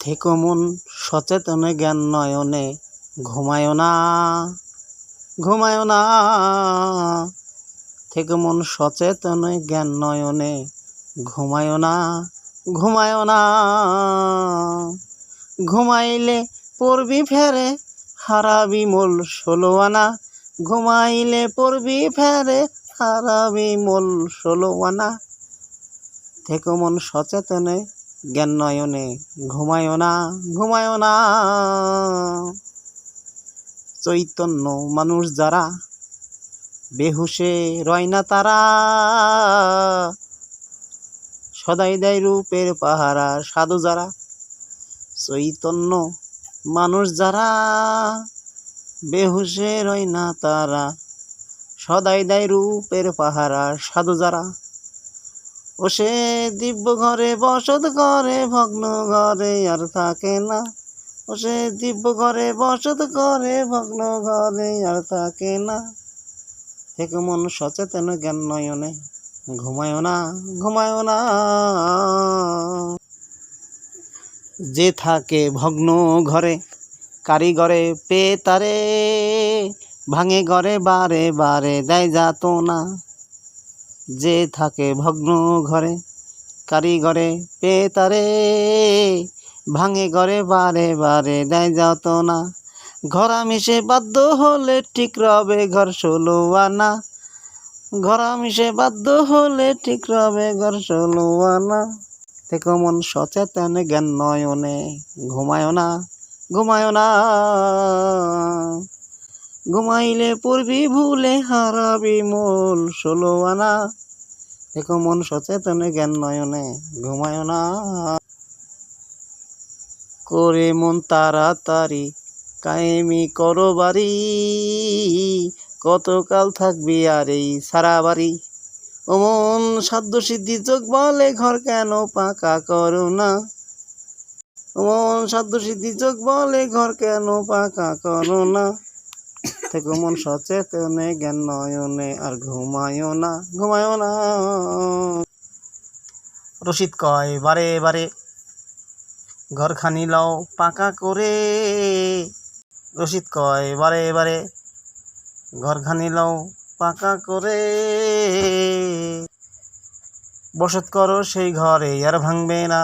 থেকো মন সচেতনে, জ্ঞান নয়নে ঘুমায় না ঘুমায় না। থেকো মন সচেতনে, জ্ঞান নয়নে ঘুমায় না ঘুমায় না। ঘুমাইলে পড়বি ফেরে, হারাবি মোল ষোলো আনা ঘুমাইলে পড়বি ফেরে, হারাবি মোল ষোলো আনা থেকো মন সচেতনে জ্ঞান নয়নে ঘুমায় না ঘুমায় না। চৈতন্য মানুষ যারা বেহুশে রয় না তারা। সদাই দেয় রূপের পাহারা সাধু যারা, চৈতন্য মানুষ যারা বেহুশে রয় না তারা। সদাই দেয় রূপের পাহারা সাধু যারা ও সে দিব্য ঘরে বসত করে, ভগ্ন ঘরে আর থাকে না। ও সে দিব্য ঘরে বসত করে, ভগ্ন ঘরে আর থাকে না। থেকে মন সচেতন, জ্ঞান নয়নে। ঘুমায় না ঘুমায় না। যে থাকে ভগ্ন ঘরে, কারিগরে পে তারে ভাঙে ঘরে বারে বারে দেয় যাত না যে থাকে ভগ্ন ঘরে কারিগরে পে তারে ভাঙে ঘরে, বারে বারে দেয় যাত না। ঘরা মিশে বাধ্য হলে ঠিক রবে ঘর ষোলো আনা। ঘরা মিশে বাধ্য হলে ঠিক রবে ঘর ষোলো আনা। থেকে মন সচেতন, জ্ঞান নয়নে ঘুমায় না ঘুমায় না। ঘুমাইলে পড়বি ভুলে হারাবি মোল ষোলো আনা। দেখো মন সচেতনে, জ্ঞান নয়নে ঘুমায় না। করে মন তাড়াতাড়ি, কায়েমি করো বাড়ি। কতকাল থাকবি আর এই সারা বাড়ি? ও মন সাধ্য সিদ্ধি চোখ বলে, ঘর কেন পাকা করো না? ও মন সাধ্য সিদ্ধি চোখ বলে, ঘর কেন পাকা করো না? থেকে মন সচেতনে জ্ঞান নয়নে আর ঘুমায় না ঘুমায় না। রশিদ কয়, বারে বারে, ঘরখানি লও পাকা করে। রশিদ কয়, বারে বারে, ঘরখানি লও পাকা করে। বসত করো সেই ঘরে, আর ভাঙবে না।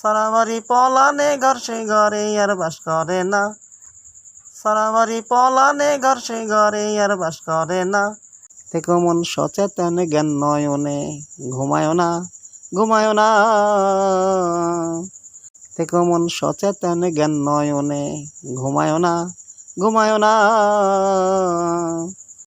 সারা বাড়ি পলানে ঘর সেই ঘরে, আর বাস করে না। সারা বাড়ি পলানে ঘর সে ঘরে আর বাস করে না। থেকে মন সচেতন, জ্ঞান নয়নে। ঘুমায় না ঘুমায় না। থেকে মন সচেতন, জ্ঞান নয়নে। ঘুমায় না ঘুমায় না।